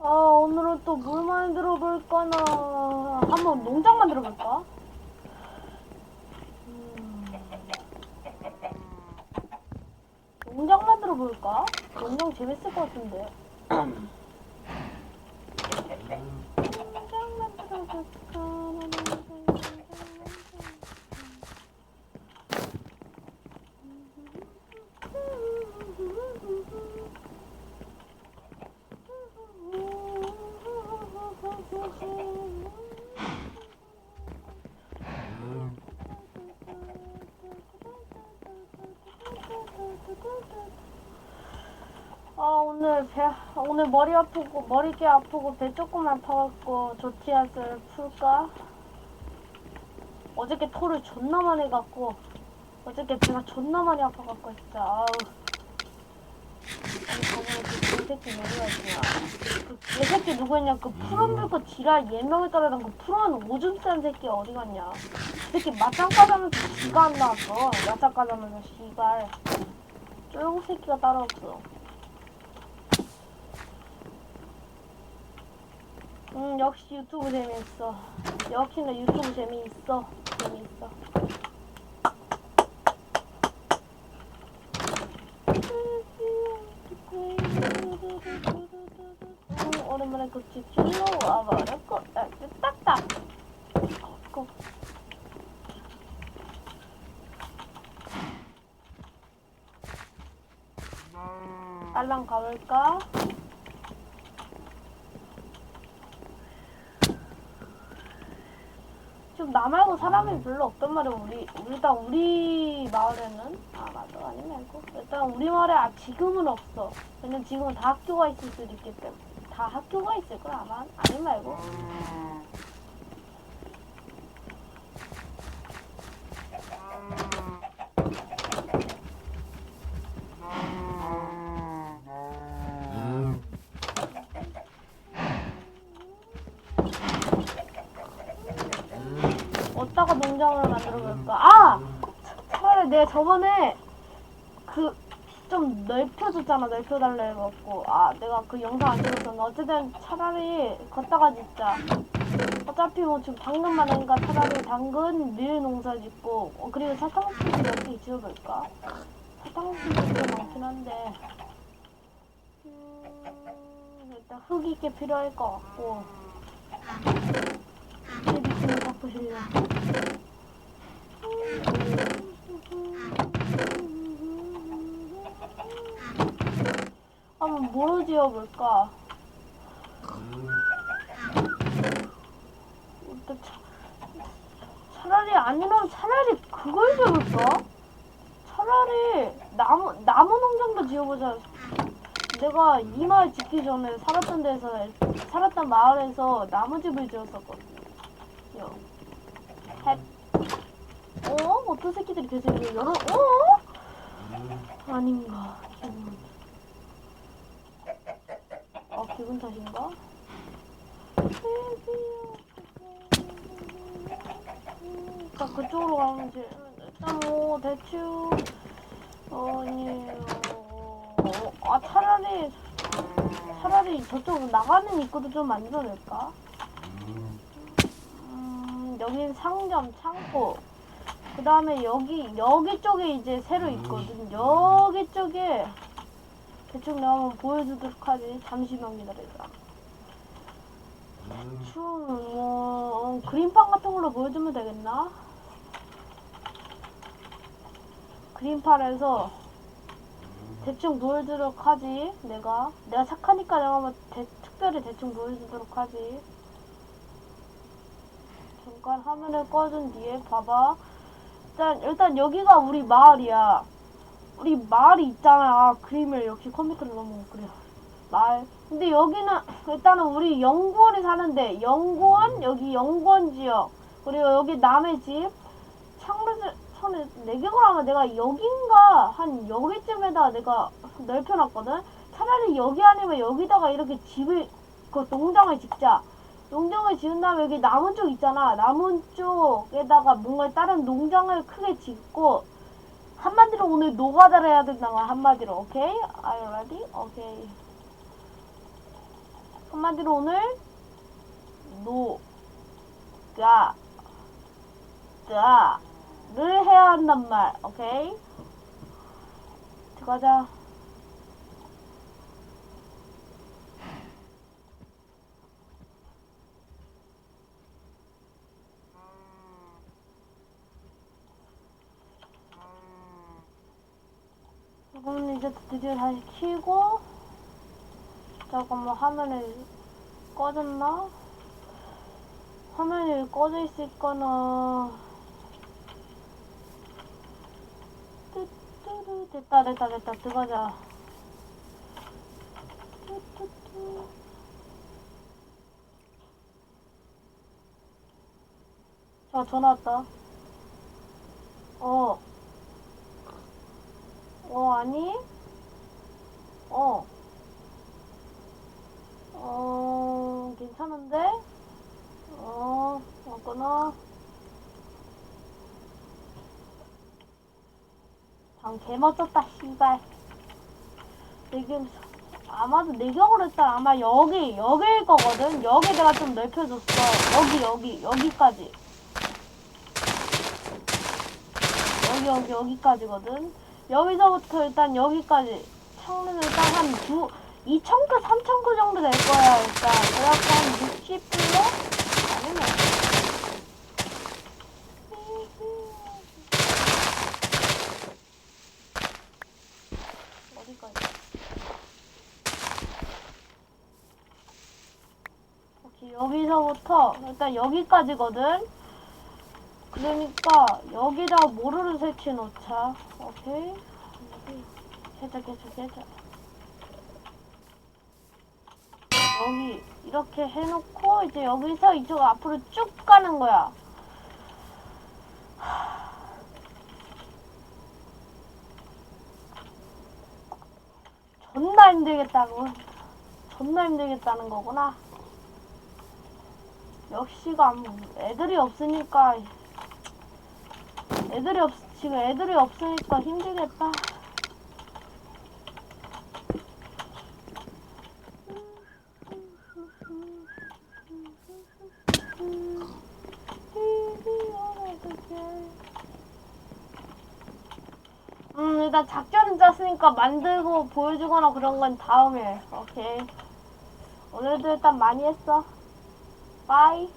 아 오늘은 또 뭘 만들어 볼까나 한번 농장 만들어 볼까? 음, 농장 만들어 볼까? 농장 재밌을 것 같은데. 오늘 배 오늘 머리 아프고 머리깨 아프고 배 조금 아파갖고 조티아스를 풀까? 어저께 토를 존나 많이 갖고 어저께 배가 존나 많이 아파갖고 진짜 아우. 아니 저번에 그 개새끼 누구였냐? 그 개새끼 누구였냐? 그 푸른 불꽃 지랄 예명을 따르던 그 푸른 오줌 싼 새끼 어디 갔냐? 그 새끼 맞짱 까자면서 지가 안 나왔어. 맞짱 까자면서 씨발 쫄고 새끼가 따로 없어 음 역시 유튜브 재미있어. 역시나 유튜브 재미있어. 재미있어. 음, 오랜만에 급지 킬로 와버렸고 딱딱 고. 빨랑 가볼까? 지금 나 말고 사람이 별로 없단 말이야. 우리 일단 우리 마을에는. 아 맞아. 아니 말고. 일단 우리 마을에 아, 지금은 없어. 왜냐면 지금은 다 학교가 있을 수도 있기 때문에. 다 학교가 있을 걸 아마. 아니 말고 어디다가 농장을 만들어 볼까? 아! 차라리 내가 저번에 그 좀 넓혀줬잖아. 넓혀달라 해갖고. 아 내가 그 영상 안 찍었었나? 어쨌든 차라리 걷다가 진짜 어차피 뭐 지금 당근만 하니까 차라리 당근 밀 농사 짓고 어, 그리고 사탕수수 몇개 지어볼까? 사탕수수 좀 많긴 한데. 음, 일단 흙이 꽤 필요할 것 같고. 제비치는 바쁘시려 한번 뭐로 지어볼까? 차라리 아니면 차라리 그걸 지어볼까? 차라리 나무 나무 농장도 지어보자. 내가 이 마을 짓기 전에 살았던 데서 살았던 마을에서 나무집을 지었었거든요. 요. 헷. 어? 어떤 새끼들이 계속 이거 열어? 어? 아닌가? 기분. 아 기분 탓인가? 자 그쪽으로 가는지 일단 뭐 대충 어 아니 어, 아 차라리 차라리 저쪽 나가는 입구도 좀 만들어낼까? 음 여긴 상점 창고 그 다음에 여기 여기 쪽에 이제 새로 있거든. 여기 쪽에 대충 내가 한번 보여주도록 하지. 잠시만 기다려라 대충 뭐 어, 그림판 같은 걸로 보여주면 되겠나? 그림판에서 대충 보여주도록 하지 내가. 내가 착하니까 내가 뭐 대, 특별히 대충 보여주도록 하지. 잠깐 화면을 꺼준 뒤에 봐봐 일단 일단 여기가 우리 마을이야. 우리 마을이 있잖아. 그림을 역시 컴퓨터로 너무 그래. 마을. 근데 여기는 일단은 우리 연구원이 사는데 연구원? 여기 연구원 지역. 그리고 여기 남의 집. 창르즈 처음에 내 기억으로 하면 내가 여긴가? 한 여기쯤에다 내가 넓혀놨거든. 차라리 여기 아니면 여기다가 이렇게 집을 그 농장을 짓자 농장을 지은 다음에 여기 남은 쪽 있잖아 남은 쪽에다가 뭔가 다른 농장을 크게 짓고 한마디로 오늘 노가다를 해야 된다 한마디로 오케이? Are you ready? 오케이 한마디로 오늘 노가 가를 해야 한단 말. 오케이? 들어가자. 그럼 이제 드디어 다시 키고 잠깐만 화면이 꺼졌나? 화면이 꺼져 있을 거나 뚜뚜루 됐다 됐다 됐다 들어가자 뚜뚜뚜. 자 전화 왔다 어 어, 아니? 어. 어, 괜찮은데? 어, 왔구나. 방 개멋졌다, 씨발. 내게, 아마도 내격으로 했다. 아마 여기, 여기일 거거든? 여기 내가 좀 넓혀줬어. 여기, 여기, 여기까지. 여기, 여기, 여기까지거든? 여기서부터 일단 여기까지 창문을 일단 한 두, 2,000크, 3,000크 정도 될 거야, 일단. 그래갖고 한 60불로? 아니면. 어디까지? 오케이, 여기서부터 일단 여기까지거든? 그러니까 여기다 모루를 설치해 놓자. 오케이. 살짝 살짝 살짝. 여기 이렇게 해놓고 이제 여기서 이쪽 앞으로 쭉 가는 거야. 존나 힘들겠다고. 존나 힘들겠다는 거구나. 역시가 안- 애들이 없으니까 애들이 없 지금 애들이 없으니까 힘들겠다. 음 일단 작전을 짰으니까 만들고 보여주거나 그런 건 다음에. 오케이. 오늘도 일단 많이 했어 빠이